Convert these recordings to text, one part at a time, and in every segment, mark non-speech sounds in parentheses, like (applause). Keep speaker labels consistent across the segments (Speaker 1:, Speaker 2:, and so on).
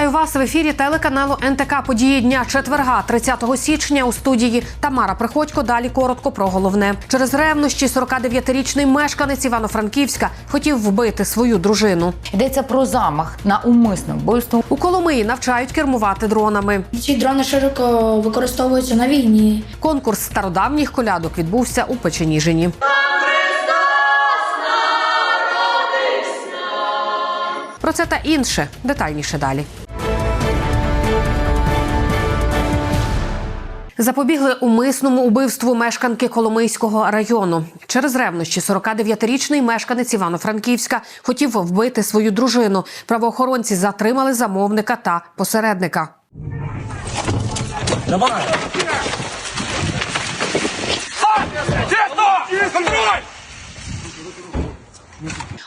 Speaker 1: Вітаю вас в ефірі телеканалу НТК Події дня четверга, 30 січня у студії Тамара Приходько. Далі коротко про головне. Через ревнощі 49-річний мешканець Івано-Франківська хотів вбити свою дружину.
Speaker 2: Йдеться про замах на умисне вбивство.
Speaker 1: У Коломиї навчають кермувати дронами.
Speaker 3: Ці дрони широко використовуються на війні.
Speaker 1: Конкурс стародавніх колядок відбувся у Печеніжині. Про це та інше детальніше далі. Запобігли умисному убивству мешканки Коломийського району. Через ревнощі 49-річний мешканець Івано-Франківська хотів вбити свою дружину. Правоохоронці затримали замовника та посередника.
Speaker 4: Давай! Контроль!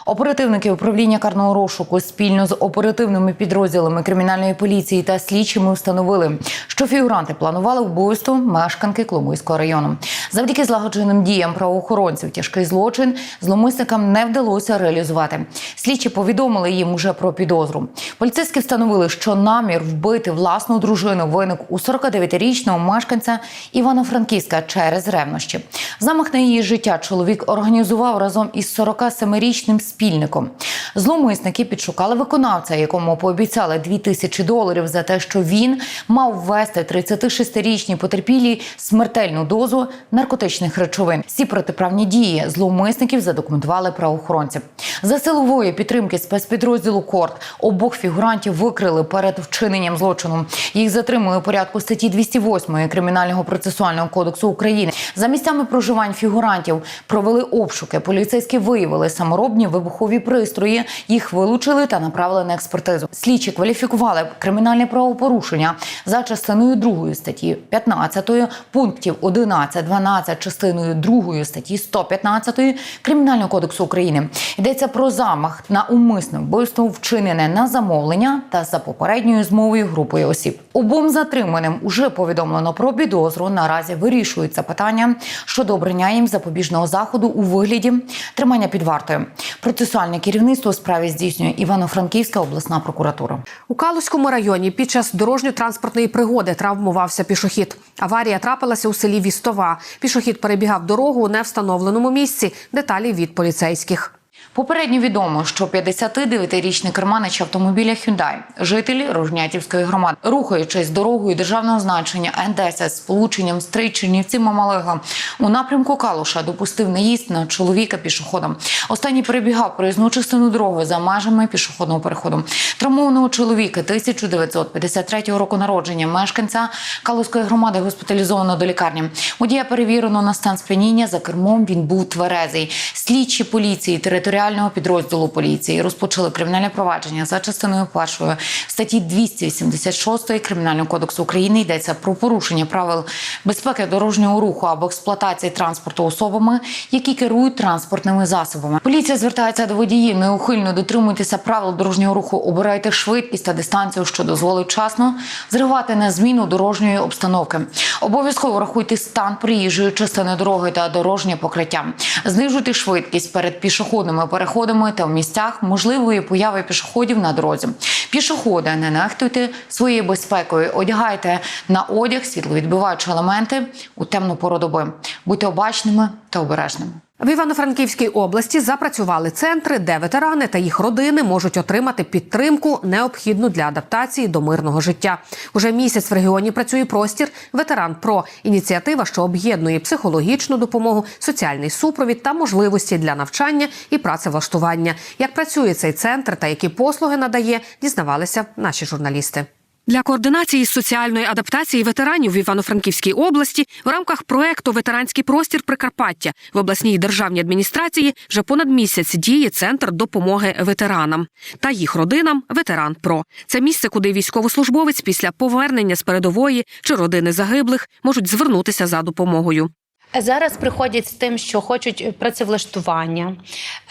Speaker 2: Оперативники управління карного розшуку спільно з оперативними підрозділами кримінальної поліції та слідчими встановили, що фігуранти планували вбивство мешканки Коломийського району. Завдяки злагодженим діям правоохоронців тяжкий злочин зломисникам не вдалося реалізувати. Слідчі повідомили їм уже про підозру. Поліцейські встановили, що намір вбити власну дружину виник у 49-річного мешканця Івано-Франківська через ревнощі. Замах на її життя чоловік організував разом із 47-річним спільником. Зловмисники підшукали виконавця, якому пообіцяли 2 тисячі доларів за те, що він мав ввести 36-річній потерпілій смертельну дозу наркотичних речовин. Всі протиправні дії зловмисників задокументували правоохоронці. За силової підтримки спецпідрозділу Корт обох фігурантів викрили перед вчиненням злочину. Їх затримали у порядку статті 208 Кримінального процесуального кодексу України. За місцями проживань фігурантів провели обшуки. Поліцейські виявили саморобні вибухові пристрої. Їх вилучили та направили на експертизу. Слідчі кваліфікували кримінальне правопорушення за частиною 2 статті 15 пунктів 11, 12 частиною 2 статті 115 Кримінального кодексу України. Йдеться про замах на умисне вбивство, вчинене на замовлення та за попередньою змовою групою осіб. Обом затриманим уже повідомлено про підозру. Наразі вирішується питання щодо обрання їм запобіжного заходу у вигляді тримання під вартою. Процесуальне керівництво у справі здійснює Івано-Франківська обласна прокуратура.
Speaker 1: У Калузькому районі під час дорожньо-транспортної пригоди травмувався пішохід. Аварія трапилася у селі Вістова. Пішохід перебігав дорогу у невстановленому місці. Деталі від поліцейських.
Speaker 2: Попередньо відомо, що 59-річний керманич автомобіля Hyundai, житель Рожнятівської громади, рухаючись дорогою державного значення Н10 з полученням стрий Чернівці Мамалега у напрямку Калуша допустив наїзд на чоловіка пішоходом. Останній перебігав проїзну частину дороги за межами пішохідного переходу. Травмованого чоловіка 1953 року народження мешканця Калуської громади госпіталізовано до лікарні. Водія перевірено на стан сп'яніння. За кермом він був тверезий. Слідчі поліції територіального підрозділу поліції розпочали кримінальне провадження за частиною першої статті 286 Кримінального кодексу України. Йдеться про порушення правил безпеки дорожнього руху або експлуатації транспорту особами, які керують транспортними засобами. Поліція звертається до водіїв. Неухильно дотримуйтеся правил дорожнього руху, обирайте швидкість та дистанцію, що дозволить вчасно зривати на зміну дорожньої обстановки. Обов'язково рахуйте стан приїжджої частини дороги та дорожнє покриття. Знижуйте швидкість перед пішохідними переходами та в місцях можливої появи пішоходів на дорозі. Пішоходи не нехтуйте своєю безпекою. Одягайте на одяг світловідбиваючі елементи у темну пору доби. Будьте обачними та обережними.
Speaker 1: В Івано-Франківській області запрацювали центри, де ветерани та їх родини можуть отримати підтримку, необхідну для адаптації до мирного життя. Уже місяць в регіоні працює простір ветеран про ініціатива, що об'єднує психологічну допомогу, соціальний супровід та можливості для навчання і працевлаштування. Як працює цей центр та які послуги надає, дізнавалися наші журналісти. Для координації соціальної адаптації ветеранів в Івано-Франківській області в рамках проекту Ветеранський простір Прикарпаття в обласній державній адміністрації вже понад місяць діє центр допомоги ветеранам та їх родинам. Ветеран Про це місце, куди військовослужбовець після повернення з передової чи родини загиблих можуть звернутися за допомогою.
Speaker 4: Зараз приходять з тим, що хочуть працевлаштування.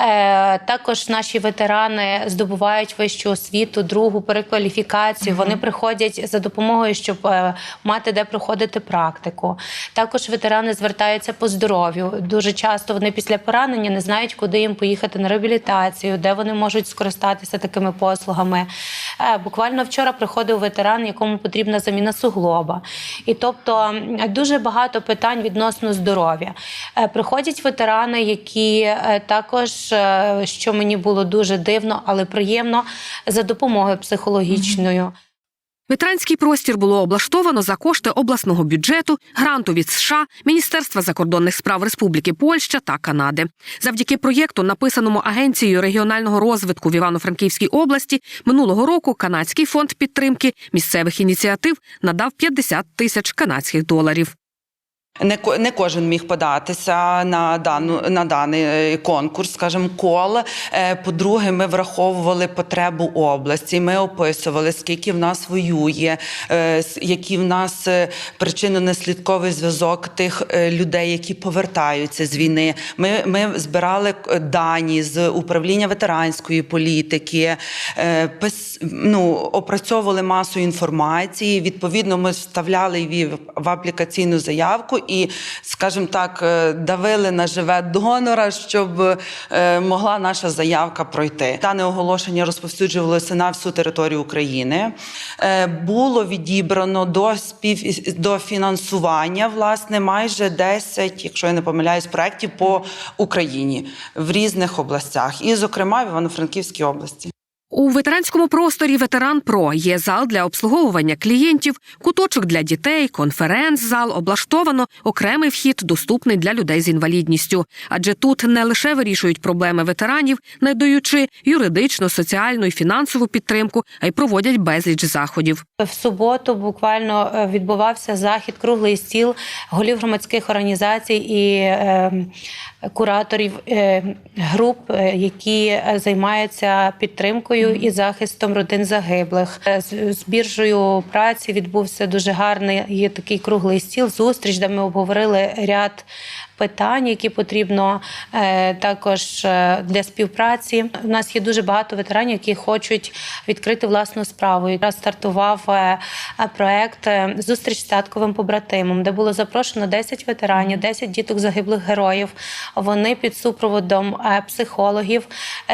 Speaker 4: Е, також наші ветерани здобувають вищу освіту, другу перекваліфікацію. Вони приходять за допомогою, щоб е, мати де проходити практику. Також ветерани звертаються по здоров'ю. Дуже часто вони після поранення не знають, куди їм поїхати на реабілітацію, де вони можуть скористатися такими послугами. Е, буквально вчора приходив ветеран, якому потрібна заміна суглоба. І тобто дуже багато питань відносно здоров'я. Е, Приходять ветерани, які е, також, е, що мені було дуже дивно, але приємно, за допомогою психологічною.
Speaker 1: Ветеранський простір було облаштовано за кошти обласного бюджету, гранту від США, Міністерства закордонних справ Республіки Польща та Канади. Завдяки проєкту, написаному агенцією регіонального розвитку в Івано-Франківській області, минулого року канадський фонд підтримки місцевих ініціатив надав 50 тисяч канадських доларів.
Speaker 5: Не не кожен міг податися на дану на даний е, конкурс, скажімо, кол. Е, По-друге, ми враховували потребу області. Ми описували, скільки в нас воює, е, який в нас причинно-наслідковий зв'язок тих людей, які повертаються з війни. Ми, ми збирали дані з управління ветеранської політики, ну, опрацьовували масу інформації. Відповідно, ми вставляли її в аплікаційну заявку і, скажімо так, е, давили на живе донора, щоб е, могла наша заявка пройти. Дане оголошення розповсюджувалося на всю територію України. Е, Було відібрано до спів до фінансування власне майже 10, якщо я не помиляюсь, проєктів по Україні в різних областях, і, зокрема, в Івано-Франківській області.
Speaker 1: У ветеранському просторі Ветеран Про є зал для обслуговування клієнтів, куточок для дітей, конференц-зал облаштовано, окремий вхід доступний для людей з інвалідністю. Адже тут не лише вирішують проблеми ветеранів, надаючи юридичну, соціальну і фінансову підтримку, а й проводять безліч заходів.
Speaker 4: В суботу буквально е, відбувався захід круглий стіл голів громадських організацій і е, кураторів е, груп, е, які е, займаються підтримкою і захистом родин загиблих. Е, з біржею праці відбувся дуже гарний є такий круглий стіл, зустріч, де ми обговорили ряд питань, які потрібно е, також е, для співпраці. У нас є дуже багато ветеранів, які хочуть відкрити власну справу. Якраз стартував е, проект Зустріч з татковим побратимом, де було запрошено 10 ветеранів, 10 діток загиблих героїв. Вони під супроводом психологів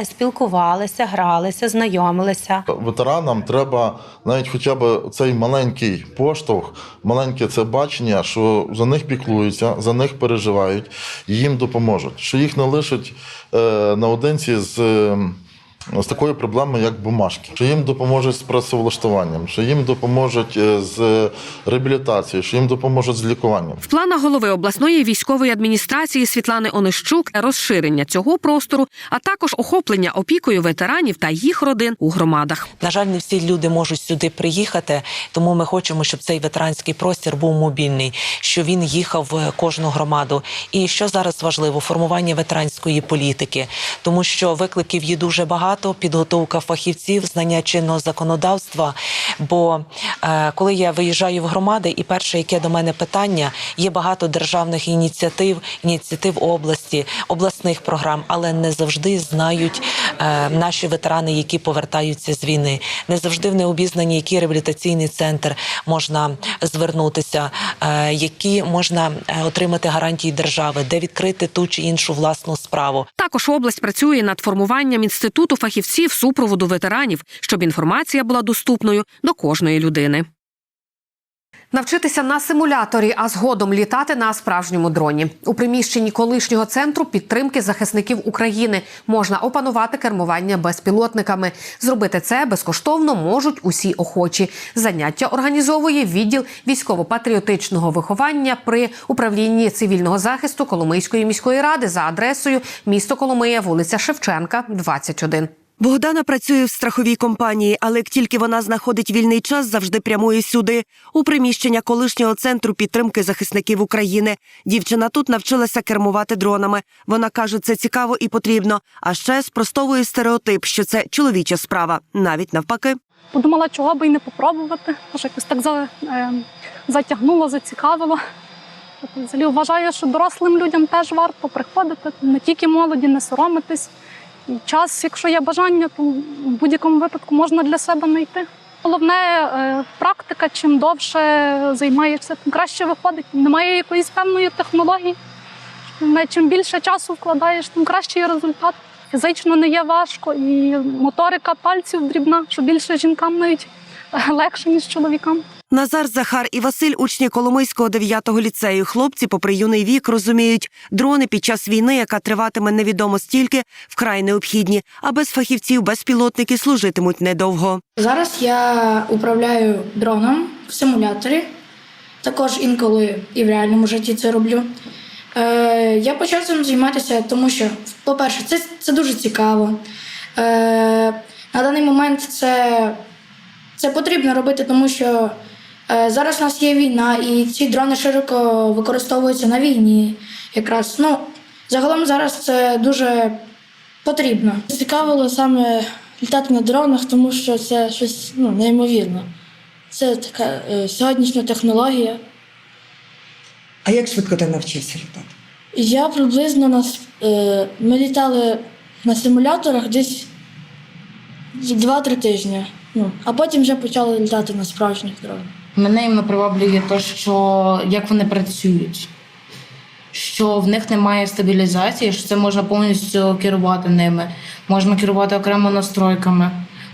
Speaker 4: спілкувалися, гралися, знайомилися.
Speaker 6: Ветеранам треба навіть хоча б цей маленький поштовх, маленьке це бачення, що за них піклуються, за них переживають, і їм допоможуть. Що їх не лишать е, наодинці з, е, з такою проблемою, як бумажки, що їм допоможуть з працевлаштуванням, що їм допоможуть е, з реабілітацією, що їм допоможуть з лікуванням.
Speaker 1: В планах голови обласної військової адміністрації Світлани Онищук розширення цього простору, а також охоплення опікою ветеранів та їх родин у громадах.
Speaker 7: На жаль, не всі люди можуть сюди приїхати, тому ми хочемо, щоб цей ветеранський простір був мобільний, що він їхав в кожну громаду. І що зараз важливо формування ветеранської політики, тому що викликів є дуже багато, підготовка фахівців, знання чинного законодавства. Бо е, коли я виїжджаю в громади, і перше, яке до мене питання, є багато державних ініціатив, ініціатив області, обласних програм, але не завжди знають наші ветерани, які повертаються з війни. Не завжди вони обізнані, який реабілітаційний центр можна звернутися, е, які можна е, отримати гарантії держави, де відкрити ту чи іншу власну справу.
Speaker 1: Також область працює над формуванням інституту фахівців супроводу ветеранів, щоб інформація була доступною до кожної людини. Навчитися на симуляторі, а згодом літати на справжньому дроні у приміщенні колишнього центру підтримки захисників України можна опанувати кермування безпілотниками. Зробити це безкоштовно можуть усі охочі. Заняття організовує відділ військово-патріотичного виховання при управлінні цивільного захисту Коломийської міської ради за адресою місто Коломия, вулиця Шевченка, 21.
Speaker 8: Богдана працює в страховій компанії, але як тільки вона знаходить вільний час, завжди прямує сюди, у приміщення колишнього центру підтримки захисників України. Дівчина тут навчилася кермувати дронами. Вона каже, це цікаво і потрібно. А ще спростовує стереотип, що це чоловіча справа, навіть навпаки.
Speaker 9: Подумала, чого би і не попробувати. Аж якось так за, е, затягнуло, зацікавило. приїхати. Взагалі вважаю, що дорослим людям теж варто приходити, не тільки молоді, не соромитись. Час, якщо є бажання, то в будь-якому випадку можна для себе знайти. Головне е, практика, чим довше займаєшся, тим краще виходить. Немає якоїсь певної технології. Чим більше часу вкладаєш, тим кращий результат. Фізично не є важко, і моторика пальців дрібна, що більше жінкам навіть (laughs) легше, ніж чоловікам.
Speaker 8: Назар, Захар і Василь, учні Коломийського 9-го ліцею. Хлопці, попри юний вік, розуміють, дрони під час війни, яка триватиме невідомо стільки, вкрай необхідні, а без фахівців безпілотники служитимуть недовго.
Speaker 3: Зараз я управляю дроном в симуляторі. Також інколи і в реальному житті це роблю. Е, я почав цим займатися, тому що, по-перше, це, це дуже цікаво. Е, на даний момент це, це потрібно робити, тому що зараз у нас є війна, і ці дрони широко використовуються на війні. Якраз ну, загалом зараз це дуже потрібно.
Speaker 10: Цікавило саме літати на дронах, тому що це щось ну, неймовірне. Це така е, сьогоднішня технологія.
Speaker 11: А як швидко ти навчився літати?
Speaker 10: Я приблизно нас, е, ми літали на симуляторах десь 2-3 тижні. Ну, а потім вже почали літати на справжніх дронах.
Speaker 12: Мене іменно приваблює те, що як вони працюють, що в них немає стабілізації, що це можна повністю керувати ними. Можна керувати окремо настройками,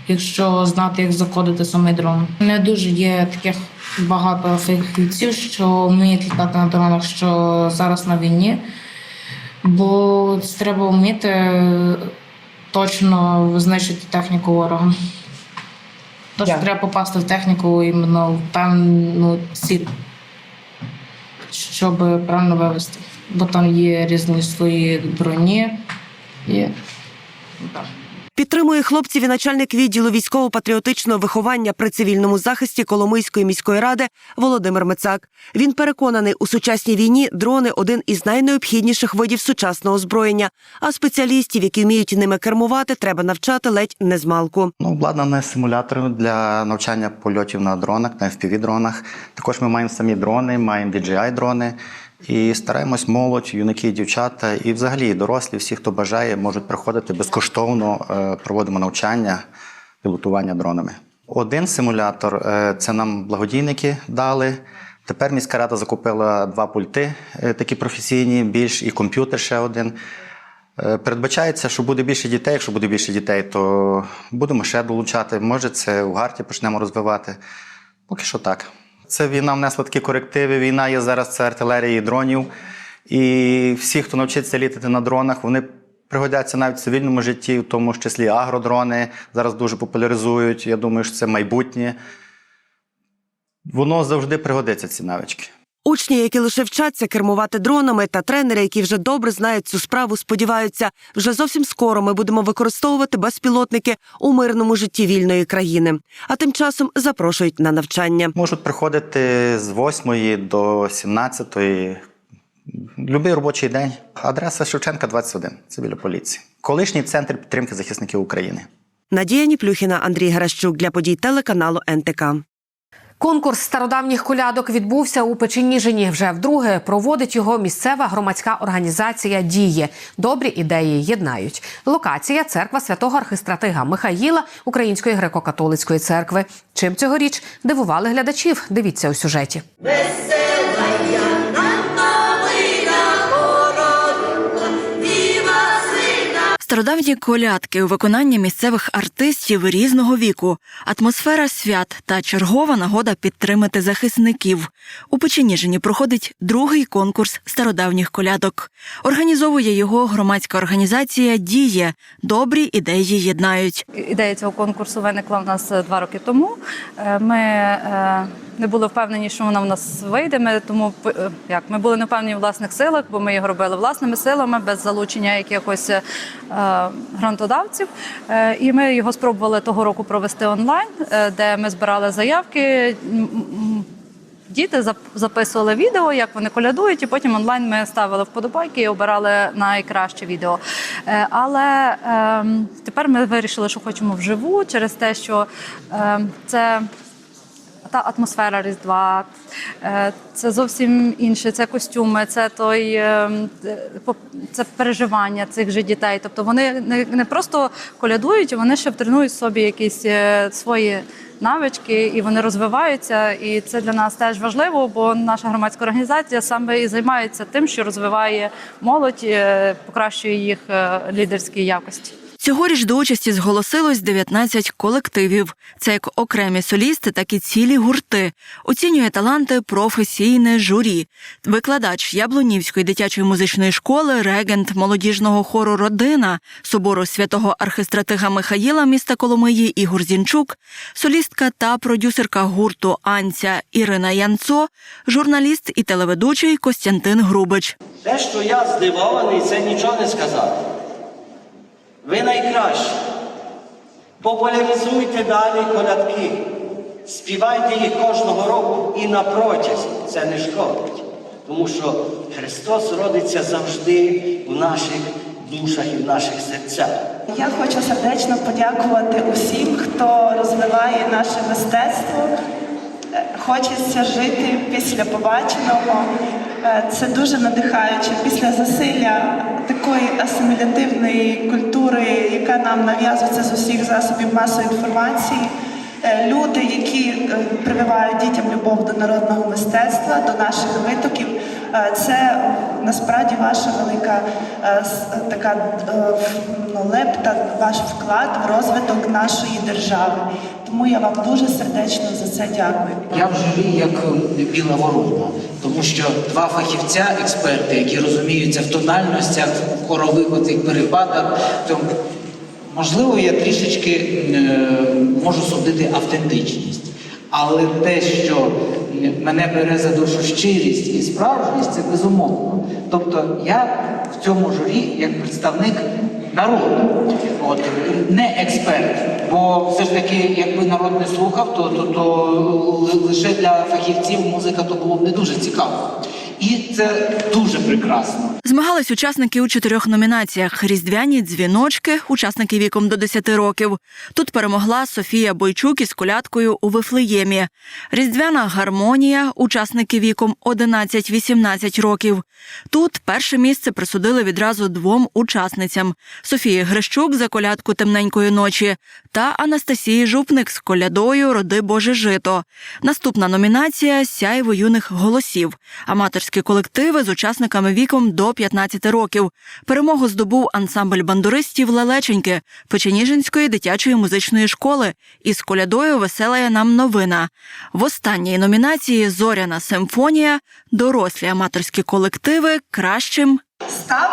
Speaker 12: якщо знати, як закодити самий дрон. Не дуже є таких багато фахівців, що вміють літати на дронах, що зараз на війні. Бо треба вміти точно знищити техніку ворога. Тож
Speaker 11: yeah.
Speaker 12: треба попасти в техніку іменно в певну ціль, щоб правильно вивести. Бо там є різні свої броні. І... Так.
Speaker 8: Підтримує хлопців і начальник відділу військово-патріотичного виховання при цивільному захисті Коломийської міської ради Володимир Мицак. Він переконаний, у сучасній війні дрони один із найнеобхідніших видів сучасного озброєння. А спеціалістів, які вміють ними кермувати, треба навчати ледь не з малку.
Speaker 13: Ну, обладнаний симулятор для навчання польотів на дронах, на FPV-дронах. Також ми маємо самі дрони, маємо DJI-дрони. І стараємось молодь, юнаки, дівчата і взагалі дорослі, всі, хто бажає, можуть приходити безкоштовно. е, Проводимо навчання, пілотування дронами. Один симулятор е, це нам благодійники дали. Тепер міська рада закупила два пульти, е, такі професійні, більш і комп'ютер ще один. Передбачається, що буде більше дітей. Якщо буде більше дітей, то будемо ще долучати. Може, це в гарті почнемо розвивати. Поки що так. Це війна внесла такі корективи. Війна є зараз це артилерії, і дронів. І всі, хто навчиться літати на дронах, вони пригодяться навіть в цивільному житті, в тому числі агродрони зараз дуже популяризують. Я думаю, що це майбутнє. Воно завжди пригодиться, ці навички.
Speaker 8: Учні, які лише вчаться кермувати дронами, та тренери, які вже добре знають цю справу, сподіваються, вже зовсім скоро ми будемо використовувати безпілотники у мирному житті вільної країни. А тим часом запрошують на навчання.
Speaker 13: Можуть приходити з 8 до 17, будь-який робочий день. Адреса Шевченка 21, це біля поліції. Колишній центр підтримки захисників України.
Speaker 8: Надія Ніплюхіна, Андрій Гращук для подій телеканалу НТК.
Speaker 1: Конкурс стародавніх колядок відбувся у Печеніжині. Вже вдруге проводить його місцева громадська організація Діє. Добрі ідеї єднають. Локація церква святого архистратига Михаїла Української греко-католицької церкви. Чим цьогоріч дивували глядачів? Дивіться у сюжеті.
Speaker 14: Стародавні колядки у виконанні місцевих артистів різного віку, атмосфера свят та чергова нагода підтримати захисників. У Печеніжині проходить другий конкурс стародавніх колядок. Організовує його громадська організація Діє. Добрі ідеї єднають.
Speaker 9: Ідея цього конкурсу виникла в нас е, два роки тому. Е, Ми е, не були впевнені, що вона в нас вийде. Ми тому е, як ми були не впевнені в власних силах, бо ми його робили власними силами, без залучення якихось е, грантодавців. Е, І ми його спробували того року провести онлайн, е, де ми збирали заявки. Діти записували відео, як вони колядують, і потім онлайн ми ставили вподобайки і обирали найкраще відео. Е, Але ем, тепер ми вирішили, що хочемо вживу через те, що ем, це та атмосфера Різдва. Е, Це зовсім інше. Це костюми, це той е, е, це переживання цих же дітей. Тобто вони не, просто колядують, вони ще тренують собі якісь свої навички, і вони розвиваються. І це для нас теж важливо, бо наша громадська організація саме і займається тим, що розвиває молодь, покращує їх лідерські якості.
Speaker 14: Цьогоріч до участі зголосилось 19 колективів. Це як окремі солісти, так і цілі гурти. Оцінює таланти професійне журі. Викладач Яблунівської дитячої музичної школи, регент молодіжного хору Родина собору святого архистратига Михаїла міста Коломиї Ігор Зінчук, солістка та продюсерка гурту Анця Ірина Янцо, журналіст і телеведучий Костянтин Грубич.
Speaker 15: Те, що я здивований, це нічого не сказати. Ви найкращі. Популяризуйте далі колядки. Співайте їх кожного року і на протязі. Це не шкодить. Тому що Христос родиться завжди в наших душах і в наших серцях.
Speaker 16: Я хочу сердечно подякувати усім, хто розвиває наше мистецтво. Е, Хочеться жити після побаченого. Е, Це дуже надихаюче після засилля такої асимілятивної культури, яка нам нав'язується з усіх засобів масової інформації. Е, Люди, які е, прививають дітям любов до народного мистецтва, до наших витоків, це насправді ваша велика така ну, лепта, ваш вклад в розвиток нашої держави. Тому я вам дуже сердечно це дякую.
Speaker 17: Я в журі як е, біла ворона, тому що два фахівця, експерти, які розуміються в тональностях, в хорових оцих перепадах, то можливо я трішечки е, можу судити автентичність. Але те, що мене бере за душу щирість і справжність, це безумовно. Тобто я в цьому журі як представник народу, от не експерт. Бо все ж таки, якби народ не слухав, то, то, то лише для фахівців музика то було б не дуже цікаво. І це дуже прекрасно.
Speaker 14: Змагались учасники у чотирьох номінаціях: різдвяні дзвіночки, учасники віком до 10 років. Тут перемогла Софія Бойчук із колядкою у Вифлеємі. Різдвяна гармонія, учасники віком 11-18 років. Тут перше місце присудили відразу двом учасницям: Софії Грищук за колядку темненької ночі та Анастасії Жупник з колядою Роди Боже жито. Наступна номінація Сяйво юних голосів. Аматорські колективи з учасниками віком до 15 років. Перемогу здобув ансамбль бандуристів Лелеченьки Печеніжинської дитячої музичної школи із колядою Веселая нам новина. В останній номінації Зоряна симфонія, дорослі аматорські колективи кращим
Speaker 16: Став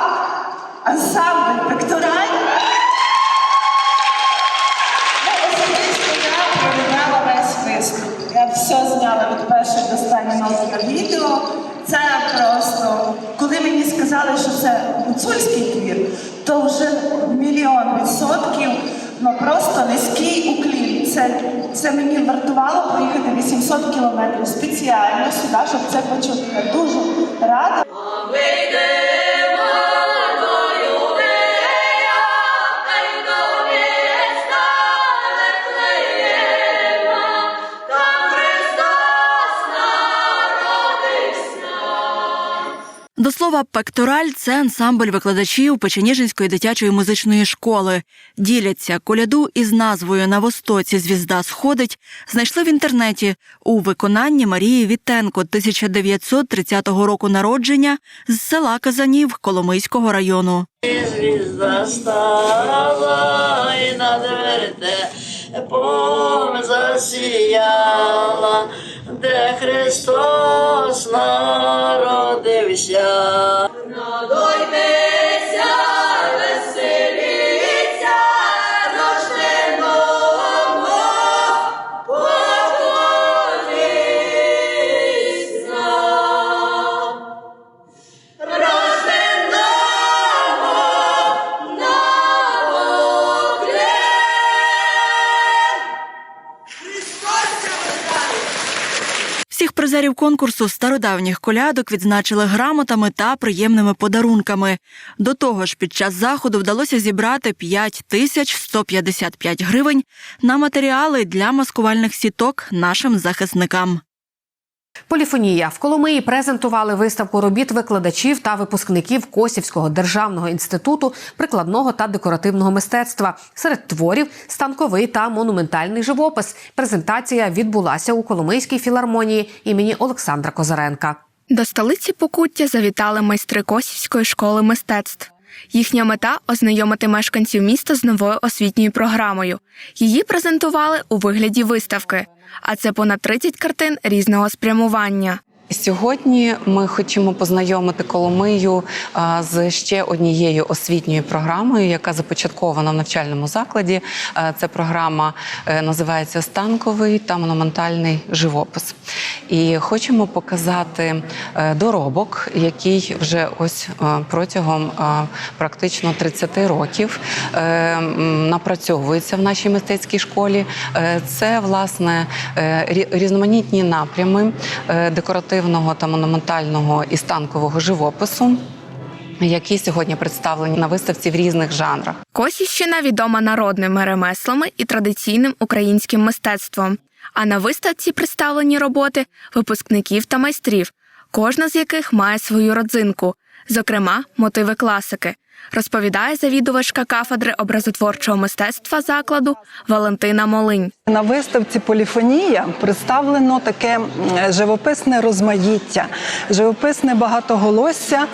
Speaker 16: ансамбль пектораль. Я все зняла від першої до останньої відео. Це просто, коли мені сказали, що це гуцульський твір, то вже мільйон відсотків, ну просто низький уклін. Це, це мені вартувало проїхати 800 кілометрів спеціально сюди, щоб це почути. Я дуже рада.
Speaker 14: Слова, пектораль це ансамбль викладачів Печеніжинської дитячої музичної школи. Діляться коляду із назвою На востоці звізда сходить. Знайшли в інтернеті у виконанні Марії Вітенко 1930 року народження з села Казанів Коломийського району.
Speaker 18: Звізда стала і вертепом засіяла, де Христос народився. Надоймеся,
Speaker 14: призерів конкурсу стародавніх колядок відзначили грамотами та приємними подарунками. До того ж, під час заходу вдалося зібрати 5 тисяч 155 гривень на матеріали для маскувальних сіток нашим захисникам.
Speaker 1: Поліфонія в Коломиї презентували виставку робіт викладачів та випускників Косівського державного інституту прикладного та декоративного мистецтва. Серед творів станковий та монументальний живопис. Презентація відбулася у Коломийській філармонії імені Олександра Козаренка.
Speaker 19: До столиці Покуття завітали майстри Косівської школи мистецтв. Їхня мета ознайомити мешканців міста з новою освітньою програмою. Її презентували у вигляді виставки, а це понад 30 картин різного спрямування.
Speaker 20: Сьогодні ми хочемо познайомити Коломию з ще однією освітньою програмою, яка започаткована в навчальному закладі. Це програма е, називається Станковий та монументальний живопис. І хочемо показати е, доробок, який вже ось е, протягом практично 30 років напрацьовується в нашій мистецькій школі. Це власне різноманітні напрями е, декоративного та монументального і станкового живопису. Які сьогодні представлені на виставці в різних жанрах.
Speaker 19: Косівщина відома народними ремеслами і традиційним українським мистецтвом. А на виставці представлені роботи випускників та майстрів, кожна з яких має свою родзинку, зокрема мотиви класики. Розповідає завідувачка кафедри образотворчого мистецтва закладу Валентина Молинь.
Speaker 21: На виставці Поліфонія представлено таке живописне розмаїття, живописне багатоголосся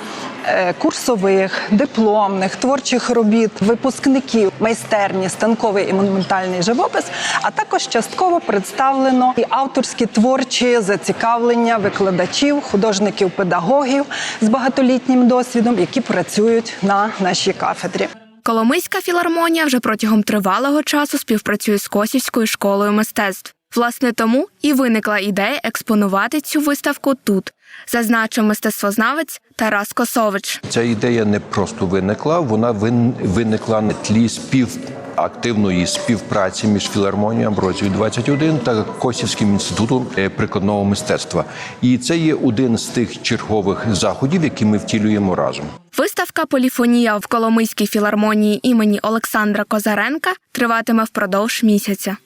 Speaker 21: курсових, дипломних, творчих робіт, випускників, майстерні, станковий і монументальний живопис, а також частково представлено і авторські творчі зацікавлення викладачів, художників, педагогів з багатолітнім досвідом, які працюють на нашій кафедрі.
Speaker 19: Коломийська філармонія вже протягом тривалого часу співпрацює з Косівською школою мистецтв. Власне, тому і виникла ідея експонувати цю виставку тут, зазначив мистецтвознавець Тарас Косович.
Speaker 22: Ця ідея не просто виникла, вона вин- виникла на тлі спів. Активної співпраці між філармонією Амброзію 21 та Косівським інститутом е, прикладного мистецтва. І це є один з тих чергових заходів, які ми втілюємо разом.
Speaker 19: Виставка Поліфонія в Коломийській філармонії імені Олександра Козаренка триватиме впродовж місяця.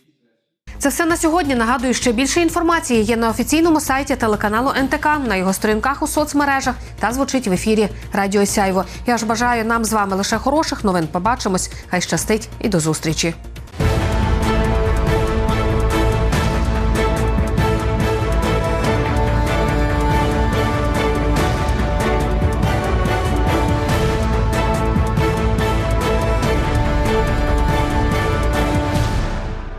Speaker 1: Це все на сьогодні. Нагадую, ще більше інформації є на офіційному сайті телеканалу НТК, на його сторінках у соцмережах та звучить в ефірі Радіо Сяйво. Я ж бажаю нам з вами лише хороших новин. Побачимось. Хай щастить і до зустрічі.